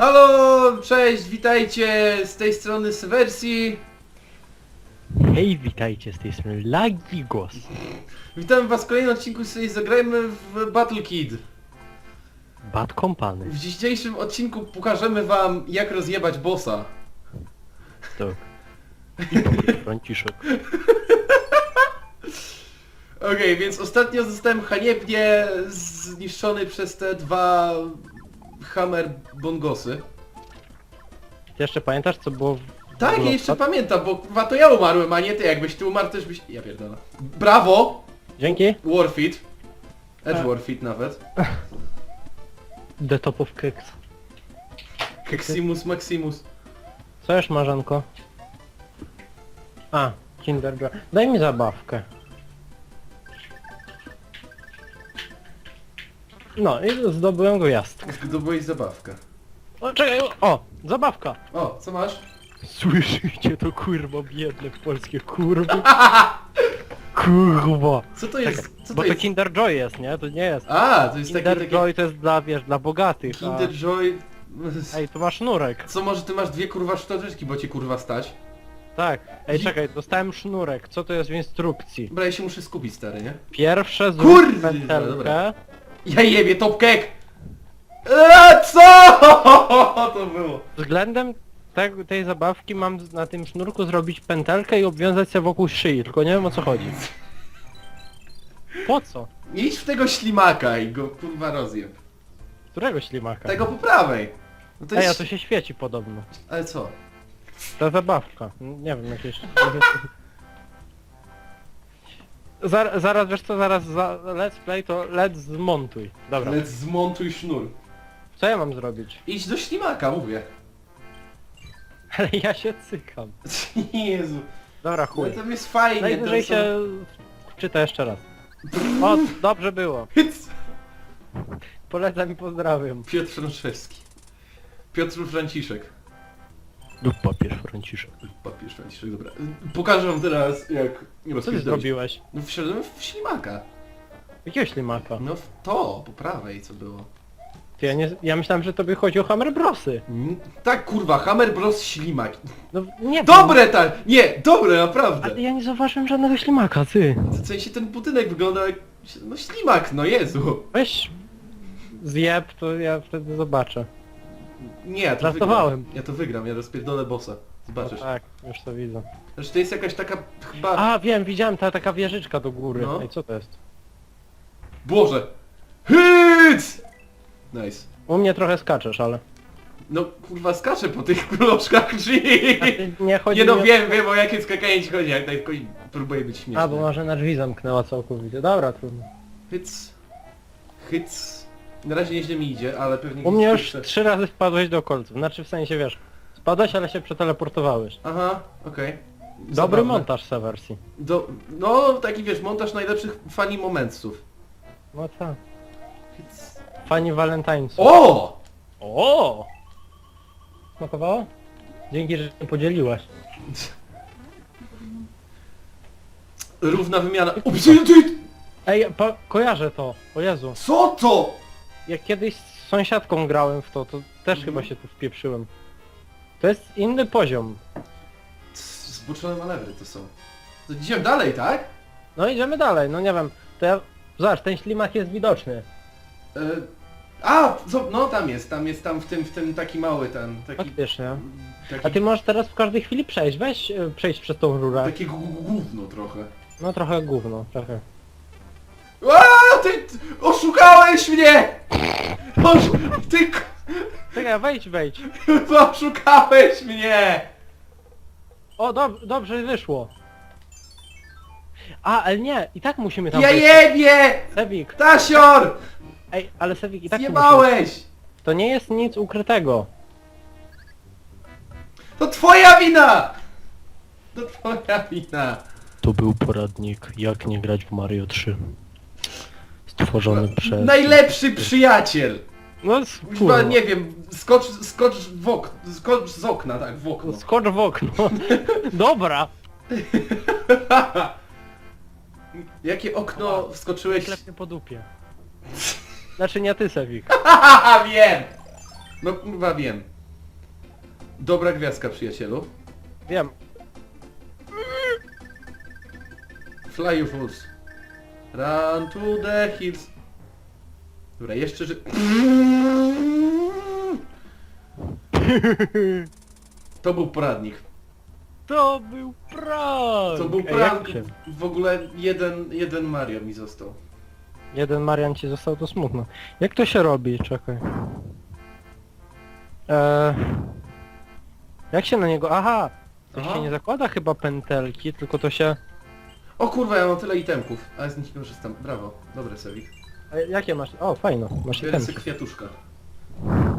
Halo, cześć, witajcie z tej strony Sywersji. Hej, witajcie z tej strony Lagi Głos. Witam was w kolejnym odcinku, sobie zagrajmy w Battle Kid. Bad Company. W dzisiejszym odcinku pokażemy wam jak rozjebać bossa. Tak. I popatrz, Franciszek. Okej, więc ostatnio zostałem haniebnie zniszczony przez te dwa Hammer Bongosy. Ty jeszcze pamiętasz co było w... Tak, ja jeszcze pamiętam, bo kurwa to ja umarłem, a nie ty. Jakbyś ty umarł, też byś... Ja pierdolę. Brawo! Dzięki. Warfit. Edge Tak. Warfit nawet. The Top of Cakes. Keximus Maximus. Co już Marzanko? A, Kinder Joy. Daj mi zabawkę. No i zdobyłem gwiazdkę. Zdobyłeś zabawkę. O, czekaj, o, zabawka. O, co masz? Słyszycie to kurwa biedne polskie kurwa. Kurwa. Co to jest? Co bo to to jest? Kinder Joy jest, nie? To nie jest. A, to jest Kinder takie Joy to jest dla, wiesz, dla bogatych, Kinder Joy. a... Ej, tu masz sznurek. Co może ty masz dwie kurwa sztoczeczki, bo cię kurwa stać? Tak. Ej, czekaj, dostałem sznurek. Co to jest w instrukcji? Dobra, ja się muszę skupić stary, nie? Pierwsze zrób Kurwa, pętelkę. Ja jebie, top cake! Eee, co to było? Względem te, tej zabawki mam na tym sznurku zrobić pętelkę i obwiązać się wokół szyi, tylko nie wiem o co chodzi. Po co? Idź w tego ślimaka i go kurwa rozjeb. Którego ślimaka? Tego po prawej. No to Ej, a jest... to się świeci podobno. Ale co? Ta zabawka. Nie wiem, jakieś... Zar, zaraz, wiesz co, zaraz za let's play to let's zmontuj. Dobra. Ale zmontuj sznur. Co ja mam zrobić? Idź do ślimaka, mówię. Ale ja się cykam. Jezu. Dobra, chuj. to jest fajnie. Najwyżej są- się czyta jeszcze raz. O, dobrze było. Polecam i pozdrawiam. Piotr Franczewski. Piotr Franciszek. Lub papież Franciszek. Papież Franciszek, dobra. Pokażę wam teraz jak Co ty rozpierdolić. zrobiłeś? No wszedłem w ślimaka. Jakiego ślimaka? No w to, po prawej co było. Ty, ja, nie, ja myślałem, że tobie chodzi o Hammer Brosy. Mm, Tak kurwa, Hammer Bros ślimak. No nie Dobre tak! Nie, dobre, naprawdę. Ale ja nie zauważyłem żadnego ślimaka, ty. W sensie ten budynek wygląda jak... No ślimak, no Jezu. Weź zjeb, to ja wtedy zobaczę. Nie, ja to Żartowałem. wygram. Ja to wygram, ja rozpierdolę bossa. Zobaczysz. No tak, już to widzę. Znaczy to jest jakaś taka chyba... A, wiem, widziałem ta taka wieżyczka do góry. No. Ej, co to jest? Boże! Hit! Nice. U mnie trochę skaczesz, ale... No kurwa skaczę po tych kloszkach A drzwi. ty nie chodzi Nie no mi o- wiem, wiem o jakie skakanie ci chodzi, jak tylko próbuję być śmieszny. A, bo może na drzwi zamknęła całkowicie. Dobra, trudno. Hyc. Hyc. Na razie nieźle mi idzie, ale pewnie... U mnie już jeszcze- trzy razy wpadłeś do kolców. Znaczy w sensie wiesz, spadłeś, ale się przeteleportowałeś. Aha, okej. Dobry Zabawne. montaż Sewersji. Do... No, taki wiesz, montaż najlepszych funny momentów. No tak. Hyc. Fani Valentine's. O! O! Smakowało? Dzięki, że się podzieliłaś. Równa wymiana. O, ty, ty, Ej, pa, kojarzę to. O Jezu. co to? Jak kiedyś z sąsiadką grałem w to, to też Mhm. chyba się tu wpieprzyłem. To jest inny poziom. Zboczone manewry to są. To idziemy dalej, tak? No idziemy dalej, no nie wiem. To ja... Zobacz, ten ślimak jest widoczny. E, a, no tam jest, tam jest, tam w tym, w tym taki mały ten, taki... Faktycznie. taki A ty możesz teraz w każdej chwili przejść. Weź e, przejść przez tą rurę. Takie gó- gówno trochę. No trochę gówno, trochę. Ty, oszukałeś mnie! Osz, ty k- Czekaj, wejdź, wejdź. oszukałeś mnie! O, dob dobrze wyszło. A, ale nie, i tak musimy tam Ja wejść. jebie! Sewik, Tasior! ej, ale Sewik, i tak musimy. Zjebałeś! To nie jest nic ukrytego. To twoja wina! To twoja wina. To był poradnik jak nie grać w Mario 3. Stworzony przez... Najlepszy przyjaciel! No Chyba, kurwa. nie wiem, skocz, skocz w ok, skocz z okna, tak, w okno. Skocz w okno. Dobra. Jakie okno wskoczyłeś? Klepnie po dupie. Znaczy nie ty, Sewik. Haha, wiem! No kurwa wiem. Dobra gwiazdka, przyjacielu. Wiem. Fly you fools. Run to the hills. Dobra, jeszcze że... To był poradnik. To był prank! To był Ej, prank. jak się- W ogóle jeden, jeden Mario mi został. Jeden Marian ci został, to smutno. Jak to się robi? Czekaj. Eee... Jak się na niego... Aha! To Aha. się nie zakłada chyba pętelki, tylko to się... O kurwa, ja mam tyle itemków, ale z nich nie korzystam. Brawo. Dobre, Sewik. A jakie masz? O, fajno. Masz Biorę sobie kwiatuszka.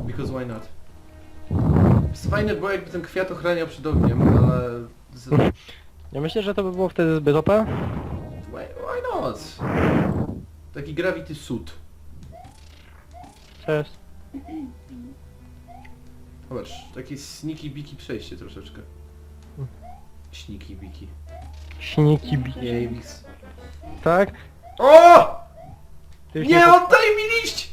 Because why not? Jest fajne było jakby ten kwiat ochraniał przed ogniem, ale... Z... Why, Ja myślę, że to by było wtedy zbyt OP. why not? Taki gravity suit. Cześć. Zobacz, takie sneaky biki przejście troszeczkę. Sneaky biki. Bi... Jejbix. Tak? O! Ty już Nie po- oddaj mi liść!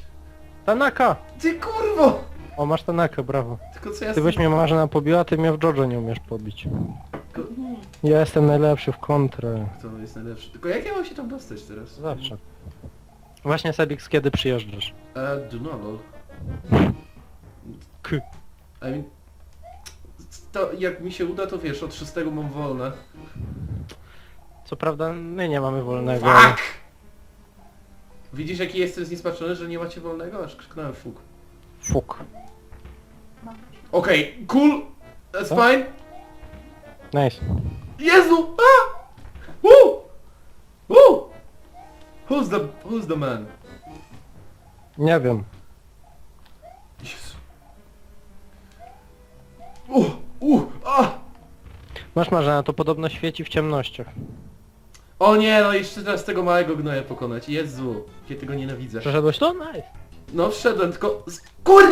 Tanaka! Ty kurwo! O, masz Tanakę, brawo. Tylko co ja Ty byś mnie Marzena pobiła, ty mnie w Jojo nie umiesz pobić. Tylko- Ja jestem najlepszy w kontrę. Kto jest najlepszy? Tylko jak ja mam się tam dostać teraz? Zawsze. Właśnie Sebix, kiedy przyjeżdżasz? E, do no, lol. K. I mean, to jak mi się uda, to wiesz, od 6 mam wolne. Co prawda my nie mamy wolnego. ale- Fuck! Widzisz jaki jestem zniesmaczony, że nie macie wolnego? Aż krzyknąłem fuk. Fuk. Okej, cool! That's Co? fine! Nice. Jezu! A! Woo! Woo! Who's the, who's the man? Nie wiem. Jezu. Uh, uh, a! Masz Marzena, to podobno świeci w ciemnościach. O nie, no jeszcze teraz tego małego gnoja pokonać. Jezu, ja tego nienawidzę. Przeszedłeś to? Nice. No wszedłem, tylko... Kur...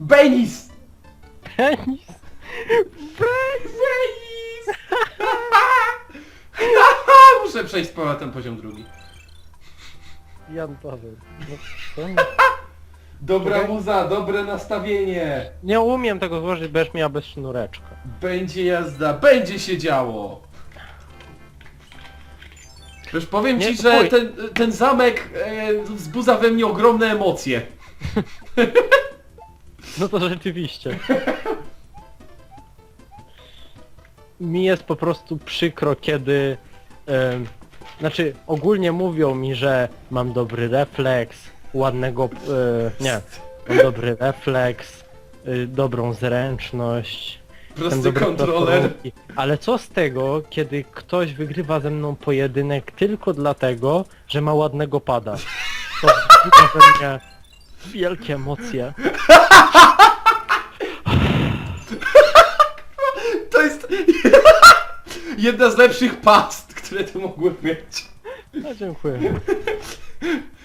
Benis! Penis. Benis! Muszę przejść z powrotem poziom drugi. Jan Paweł. No? Dobra Okej. muza, dobre nastawienie. Nie umiem tego złożyć, będziesz miała bez sznureczka. Będzie jazda, będzie się działo. Wiesz, powiem Nie, ci, że ten, ten zamek e, wzbudza we mnie ogromne emocje. No to rzeczywiście. Mi jest po prostu przykro, kiedy... em, znaczy, ogólnie mówią mi, że mam dobry refleks, ładnego... E, nie, mam dobry refleks, y, dobrą zręczność, Prosty dobry w kontroler. platformówki. Ale co z tego, kiedy ktoś wygrywa ze mną pojedynek tylko dlatego, że ma ładnego pada? To wzbudza we mnie wielkie emocje. To jest jedna z lepszych past, które ty mogłem mieć. No dziękuję.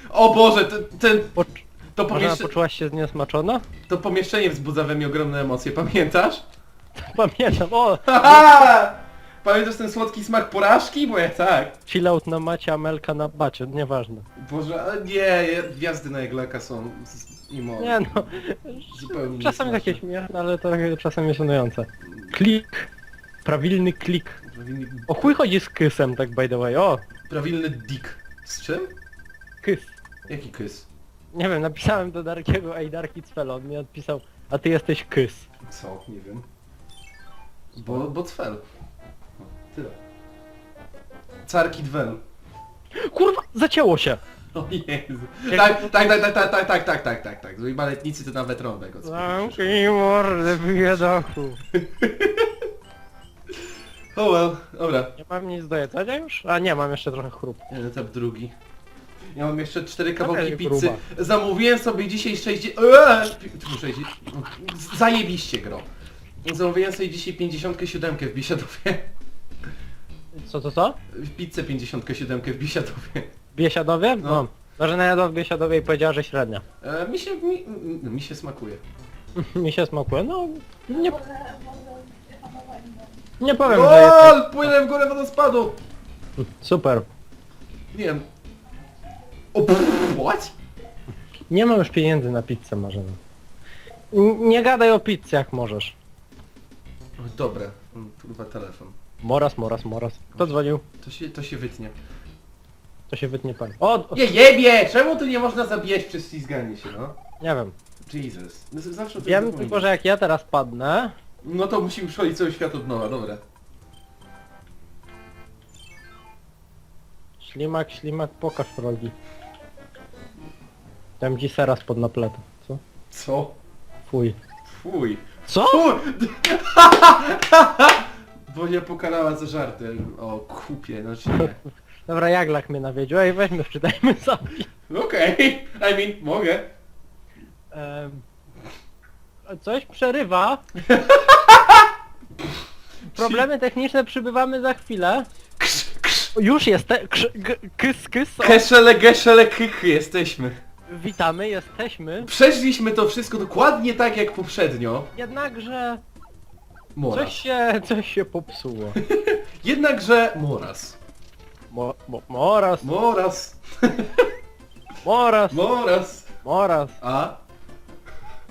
O Boże, ten, ten to, Marzena, pomieszcze, poczułaś się zniesmaczona? to pomieszczenie wzbudza we mnie ogromne emocje, pamiętasz? Pamiętam, o! Haha! Pamiętasz ten słodki smak porażki? Bo ja tak. Chillout na macie, Amelka na bacie, nieważne. Boże, ale nie, je- gwiazdy na Egleka są z- imo. Nie no, Zupełnie czasami niesmaczne. takie śmieszne, ale to czasem jest żenujące. Klik. Prawilny klik. Prawilny, O chuj chodzi z kysem, tak by the way, o! prawilny dick. Z czym? Kys. Jaki kys? Nie wiem, napisałem do Darkiego, ej Darki Cfel, on mi odpisał, a ty jesteś kys. Co? Nie wiem. Bo, bo cfel. Tyle. Carki dwel. Kurwa, zacięło się! O Jezu. Tak, tak, tak, tak, tak, tak, tak, tak, tak, tak, tak. Baletnicy to nawet rąbek od spodu przyszło. Zamknij mordę, biedachu. Oh well, dobra. Nie mam nic do jedzenia już? A nie, mam jeszcze trochę chrup. Etap drugi. Ja mam jeszcze cztery kawałki pizzy. gruba. Zamówiłem sobie dzisiaj 60... Eee, pi- tu 60... Zajebiście gro. Zamówiłem sobie dzisiaj 57 w Biesiadowie. Co, co, co? Pizzę 57 w Biesiadowie. W Biesiadowie? No. No. Marzena jadła w Biesiadowie i powiedziała, że średnia. E, mi się... Mi, m- mi się smakuje. Mi się smakuje, no... Nie, nie powiem, że jest... LOL! Płynę w górę wodospadu! Super. Nie wiem. O, pff, what? Nie mam już pieniędzy na pizzę, Marzena. N- Nie gadaj o pizzy jak możesz. Mm, kurwa telefon. Moraz, moraz, moraz. Kto dzwonił? To się, to się wytnie. To się wytnie pan. O, o Nie jebie! Czemu tu nie można zabijać przez ślizganie się, no? nie wiem. Jesus. No, z- Zawsze o tym Wiem zapominam. tylko, że jak ja teraz padnę... No to musimy przejść cały świat od nowa, dobra. Ślimak, ślimak, pokaż rogi. Dam ci sera spod napletu. Co? Co? Fuj. Fuj. Co? Bo nie pokarała za żarty. O, kupie, znaczy nie. Dobra, Jaglak mnie nawiedził. Ej, weźmy, wczytajmy zapis. Okej, I mean, mogę. Em, coś przerywa. Problemy techniczne przybywamy za chwilę. Już jest, kys, kys, o, Keszele, geszele, kychy, jesteśmy. Witamy, jesteśmy. Przeszliśmy to wszystko dokładnie tak jak poprzednio. Jednakże Moraz. coś się, coś się popsuło. Jednakże moraz. Mo, mo, moraz, Moraz. moraz, Moraz. moraz. A?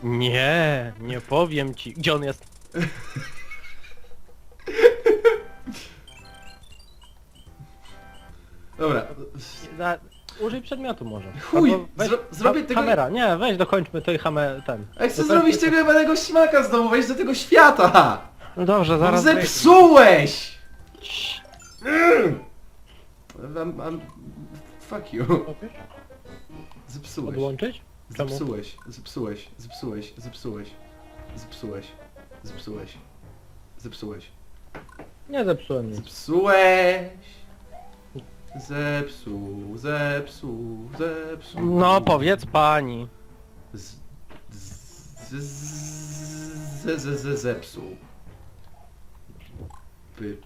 Nie, nie powiem ci. Gdzie on jest? Dobra. Za, użyj przedmiotu może. Chuj, Albo weź zro- zrobię ka- tego- Kamera, nie, weź dokończmy to i hamę ten. A jak chcę Dokończmy zrobić tego jebanego śmaka z domu, wejść do tego świata! No dobrze, zaraz Zepsułeś! Cii. Mm. I'm, I'm... Fuck you. Robisz? Zepsułeś. Odłączyć? Czemu? Zepsułeś, zepsułeś, zepsułeś, zepsułeś, zepsułeś, zepsułeś, zepsułeś, Nie zepsułem nic. zepsułeś, zepsuł, zepsuł, zepsuł. No powiedz pani. Z, z, z, z, z, z, zepsuł. Py,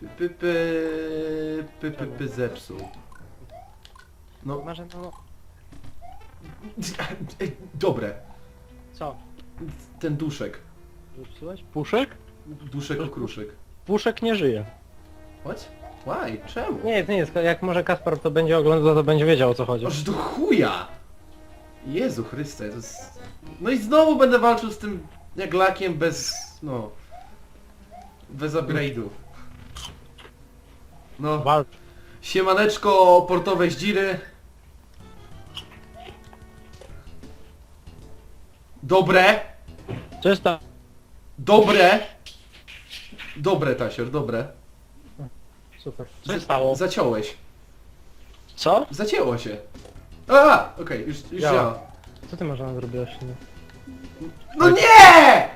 py, py, py, py, py, py, zepsuł. No, Marzena, no... Ej, dobre, Co? ten duszek, Zepsułeś? Puszek? duszek okruszek. Puszek nie żyje. What? Why? Czemu? Nie nie jest. Jak może Kaspar to będzie oglądał, to będzie wiedział o co chodzi. Aż do chuja! Jezu Chryste, to jest... No i znowu będę walczył z tym jaglakiem bez... no... Bez upgrade'ów. No, Walcz. siemaneczko portowe zdziry. Dobre! Co jest ta... Dobre! Dobre, Tasior, dobre. Super. Co się stało? Zaciąłeś. Co? Zacięło się. A, okej, już, już Działa. działa. Co ty Marzena zrobiłaś? Nie. No nie!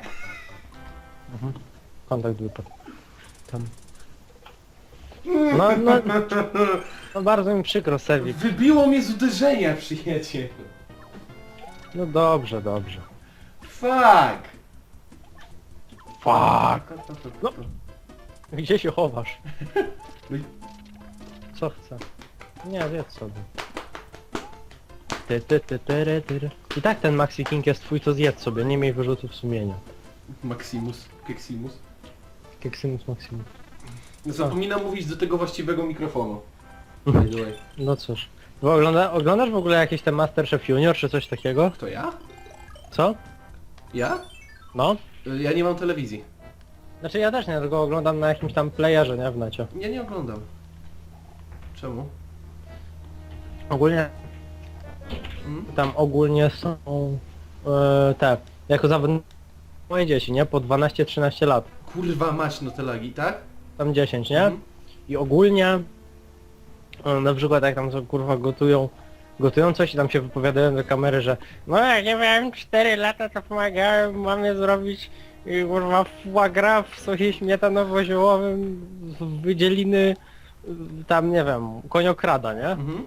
Kontakt wypadł. Tam. No, no, no bardzo mi przykro, Sewik. Wybiło mnie z uderzenia, przyjaciel. No dobrze, dobrze. Fuck! Fuck! No. Gdzie się chowasz? No Co chcę? Nie, wiedz sobie. Ty, ty, ty, tyry, tyry. I tak ten Maxi King jest twój, to zjedz sobie, nie miej wyrzutów sumienia. Maximus, Keximus. Keksimus Maximus. Zapominam mówić do tego właściwego mikrofonu. By the way. No cóż. Bo ogląda, oglądasz w ogóle jakieś te Masterchef Junior czy coś takiego? To ja? Co? Ja? No? Y, Ja nie mam telewizji. Znaczy ja też nie, tylko oglądam na jakimś tam playerze, nie? W necie. Ja nie oglądam. Czemu? Ogólnie Hmm? tam ogólnie są e, te, jako zawodnicy moje dzieci, nie? Po 12-13 lat. Kurwa mać no te lagi, tak? Tam 10, nie? Mhm. I ogólnie e, na przykład jak tam so, kurwa gotują gotują coś i tam się wypowiadają do kamery, że no jak nie miałem 4 lata to pomagałem mamie zrobić y, kurwa foie gras w sosie śmietanowo-ziołowym z wydzieliny y, tam nie wiem, koniokrada, nie? Mhm.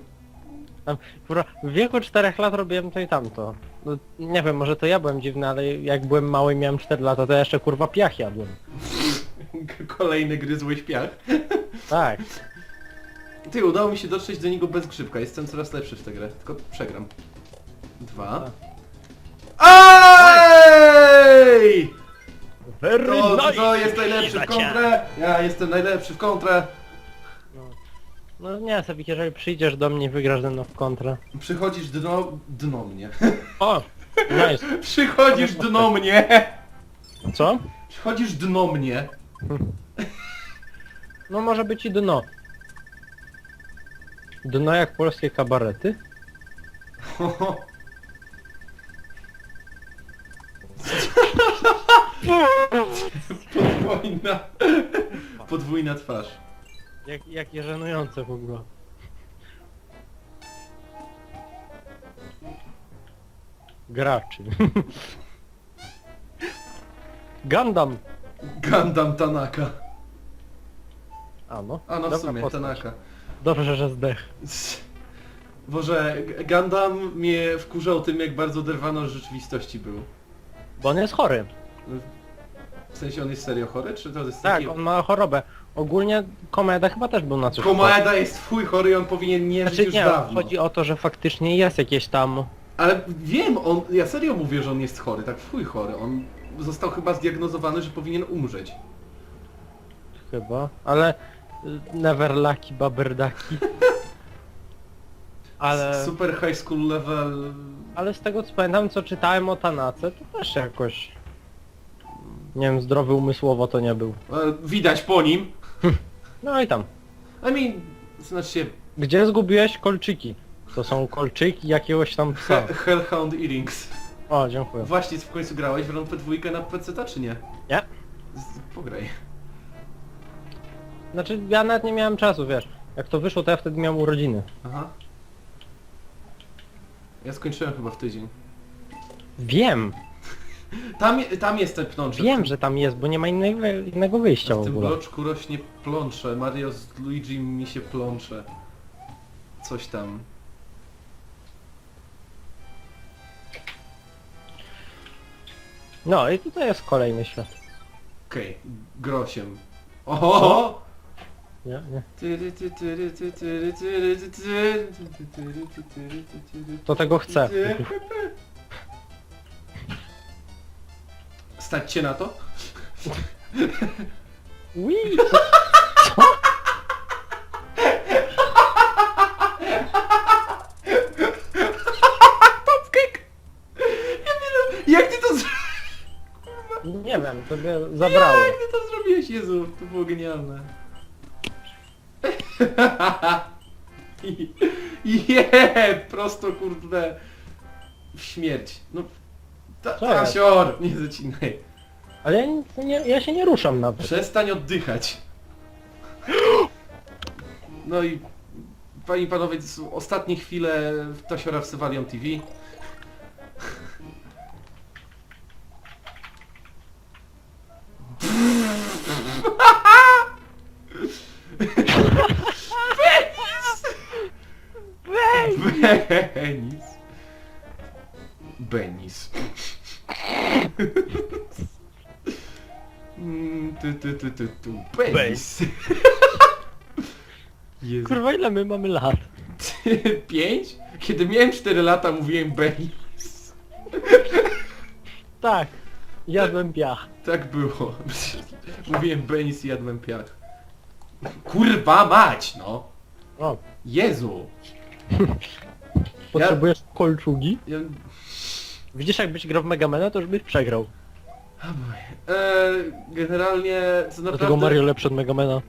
Tam, kurwa, w wieku 4 lat robiłem to i tamto. No, nie wiem, może to ja byłem dziwny, ale jak byłem mały i miałem 4 lata, to ja jeszcze kurwa piach jadłem. Kolejny gryzłeś piach. Tak. Ty, udało mi się dotrzeć do niego bez grzybka. Jestem coraz lepszy w tę grę, tylko przegram. Dwa. Tak. Ej! Very To, to jest najlepszy w kontrę! Ja jestem najlepszy w kontrę! No nie, Sewik, jeżeli przyjdziesz do mnie i wygrasz ze mną w kontrę. Przychodzisz dno... dno mnie. O! Nice. Przychodzisz dno mnie! Co? Przychodzisz dno mnie. No może być i dno. Dno jak polskie kabarety? Podwójna... Podwójna twarz. Jak, jakie żenujące w ogóle. Graczy. Gundam! Gundam Tanaka. A no. A no w Dobra sumie, postać. Tanaka. Dobrze, że zdech. Boże, G- Gundam mnie wkurzał tym, jak bardzo oderwany od rzeczywistości był. Bo on jest chory. W sensie on jest serio chory, czy to jest Tak, taki... on ma chorobę. Ogólnie Komeda chyba też był na coś chory. Komaeda jest twój chory i on powinien nie żyć Znaczy już nie, dawno. chodzi o to, że faktycznie jest jakieś tam... Ale wiem, on, ja serio mówię, że on jest chory, tak twój chory. On został chyba zdiagnozowany, że powinien umrzeć. Chyba, ale... y, Never lucky, baberdaki. Ale... Super high school level... Ale z tego co pamiętam, co czytałem o Tanace, to też jakoś... Nie wiem, zdrowy umysłowo to nie był. e, Widać po nim. No i tam. I mean, znaczy się... Gdzie zgubiłeś kolczyki? To są kolczyki jakiegoś tam psa. He Hellhound Earrings. O, dziękuję. Właśnie w końcu grałeś w Rampę dwójkę na PC, czy nie? Nie? Z- Pograj. Znaczy, ja nawet nie miałem czasu, wiesz. Jak to wyszło, to ja wtedy miałem urodziny. Aha. Ja skończyłem chyba w tydzień. Wiem, Tam, tam jest ten pnączek. wiem, że tam jest, bo nie ma innego, innego wyjścia w W tym ogóle. bloczku rośnie plącze. Mario z Luigi mi się plącze. Coś tam. No i tutaj jest kolejny świat. Okej, grosiem. Oho! Nie, nie. Tyry, ty, tyry, ty, tyry, tyry, ty, tyry, ty, tyry, ty, tyry, ty, tyry, To tego chcę. ty. Stać cię na to? Ui, wiem, jak ty to zrobiłeś? nie wiem, to mnie zabrało. Jak ty to zrobiłeś, Jezu? To było genialne. Je, prosto kurde w śmierć. No, ta, Co jest? Tasior, nie zacinaj. Ale ja, nie- nie, ja się nie ruszam nawet. Przestań oddychać. No i panie i panowie, to są ostatnie chwile Tasiora w Sywalion TV. Benis. Benis. Mm. Jezu. Kurwa, ile my mamy lat? Pięć? Kiedy miałem 4 lata mówiłem Benis. Tak. Jadłem piach. Tak było. Mówiłem Benis i jadłem piach. Kurwa mać, no! O, Jezu! potrzebujesz kolczugi? Ja... Widzisz, jakbyś grał w Megamena, to już byś przegrał. E, generalnie, co Dlatego naprawdę... Mario lepszy od Megamena.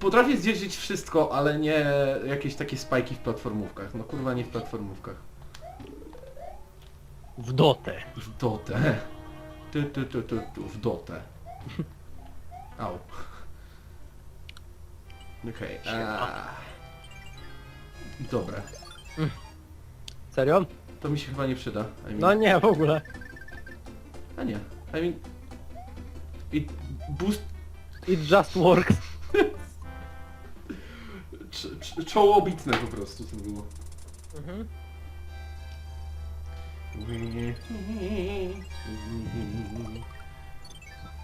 Potrafię zdzierżyć wszystko, ale nie jakieś takie spajki w platformówkach. No kurwa nie w platformówkach. W dotę. W dotę. Ty, ty, ty, ty, ty, w dotę. Au. Okej. Okay. Dobra. Serio? To mi się chyba nie przyda. I mean, No nie, w ogóle. A nie. I mean... It boost... It just works. Cz, cz, czołobitne po prostu to było. Mhm.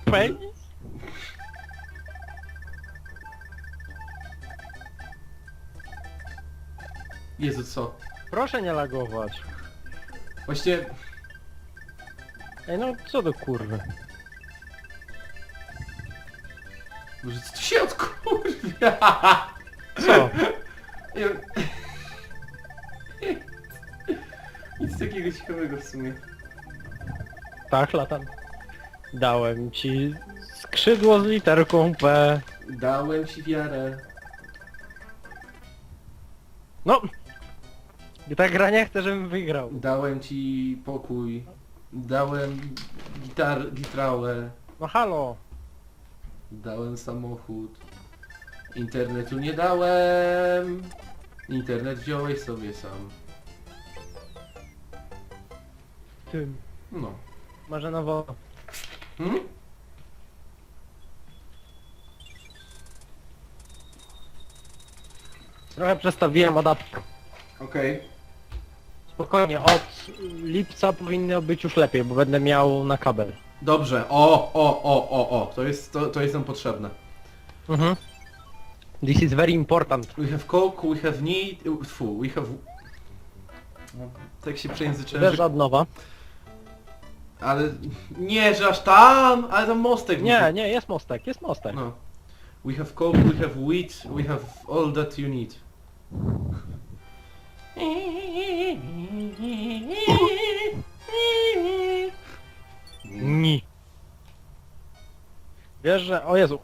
Penis? Jezu, co? Proszę nie lagować. Właśnie... Ej no, co do kurwy. Może co tu się odkurwia? Co? Ja... Nic takiego ciekawego w sumie. Tak, latam. Dałem ci skrzydło z literką P. Dałem ci wiarę. No! I ta gra nie chce, żebym wygrał. Dałem ci pokój. Dałem gitar, gitrałę. No halo! Dałem samochód. Internetu nie dałem. Internet wziąłeś sobie sam. Ty, No. może nowo... Hmm? Trochę przestawiłem adapter. Okej. Spokojnie, od lipca powinno być już lepiej, bo będę miał na kabel. Dobrze. O, o, o, o, o. To jest, to, to jest nam potrzebne. Mhm. This is very important. We have coke, we have need... Fu, we have... No, Tak się przejęzyczyłem, Wiesz że... od nowa. Ale... Nie, że aż tam! Ale tam mostek Nie, nie, jest mostek, jest mostek. No. We have coke, we have wheat, we have all that you need. Ni. Wiesz, że... O Jezu.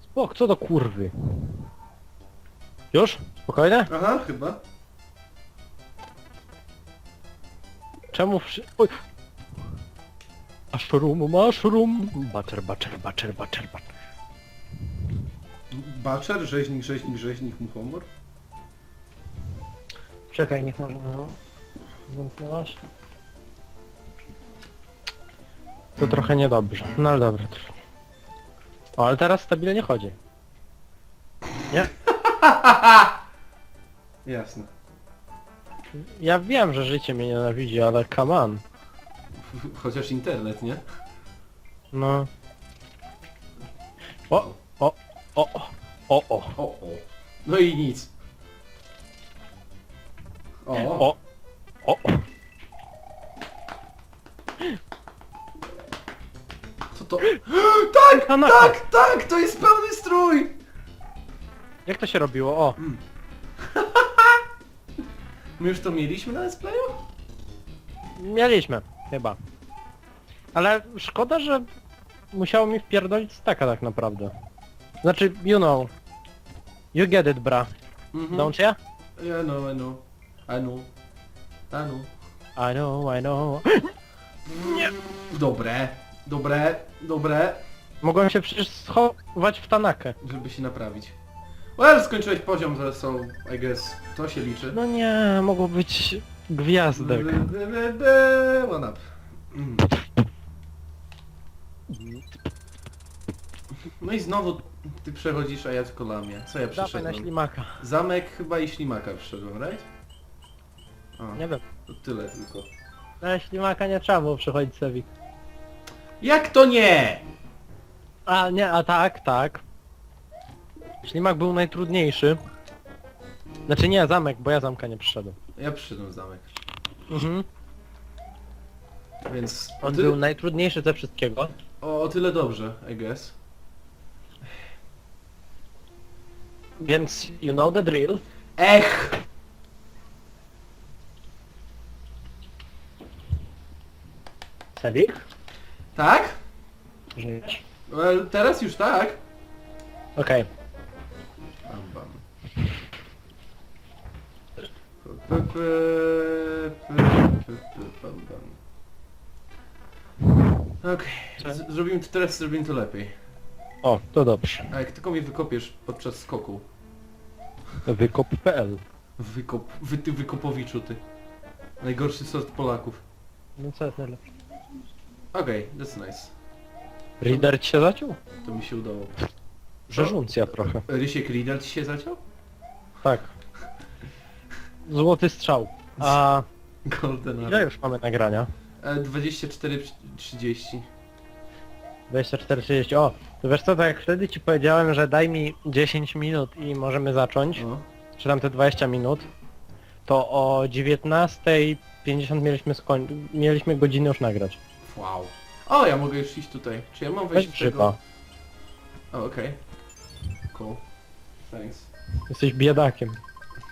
Spok, co do kurwy. Już? Spokojnie? Aha, chyba. Czemu wszy... Oj. Mushroom, mushroom. Butter, butter, butter, butter, butter. Baczer, rzeźnik, rzeźnik, rzeźnik, muchomor. Czekaj, niech może... No. Zamknęłaś? To trochę niedobrze. No ale dobra. O, ale teraz stabilnie chodzi. Nie? Jasne. Ja wiem, że życie mnie nienawidzi, ale come on. Chociaż internet, nie? No. O, o, o, o, o, O, o. No i nic. O, o, o, co to? Tak, Kanapa. tak, tak, to jest pełny strój! Jak to się robiło? O, My już to mieliśmy na displayu? mieliśmy, chyba. Ale szkoda, że musiało mi wpierdolić staka tak naprawdę. Znaczy, you know. You get it, bra. Mhm. Don't ya? Yeah, no, I know. I know. I know. I know, I know. Dobre, dobre, dobre, Mogłem się przecież schować w Tanakę. żeby się naprawić. Well, skończyłeś poziom, że są, I guess, to się liczy. No nie, mogło być gwiazdek. One up. Mm. No i znowu ty przechodzisz, a ja tylko lamię. Co ja Dawaj na przeszedłem? ślimaka. Zamek chyba i ślimaka wszedłem, right? A, Nie wiem. to tyle tylko. Na ślimaka nie trzeba było przechodzić Sewik. Jak to nie? A nie, a tak, tak. Ślimak był najtrudniejszy. Znaczy nie, zamek, bo ja zamka nie przyszedłem. Ja przyszedłem zamek. Mhm. Więc o On tyle, był najtrudniejszy ze wszystkiego. o, o tyle dobrze, I guess. Więc you know the drill. Ech! Sewik? Tak? Żyjesz. Teraz już tak. Okej. Bam, bam. Okej, z- zrobimy to teraz, zrobimy to lepiej. O, to dobrze. A jak tylko mnie wykopiesz podczas skoku. Wykop.pl Wykop, wy, ty wykopowiczu, ty. Najgorszy sort Polaków. No co jest najlepsze? Okej, that's nice. Reader ci się zaciął? To mi się udało. Rzeżuncja trochę. Rysiek Riedel ci się zaciął? Tak. Złoty strzał. A Golden ile Arrow. już mamy nagrania? E, 24.30. 24.30. O, to wiesz co, tak jak wtedy ci powiedziałem, że daj mi 10 minut i możemy zacząć, O. czy tam te 20 minut, to o 19.50 mieliśmy skoń... mieliśmy godzinę już nagrać. Wow. O, ja mogę już iść tutaj. Czy ja mam Weź wejść w tego? grzyba. O, okej. Cool. Thanks. Jesteś biedakiem.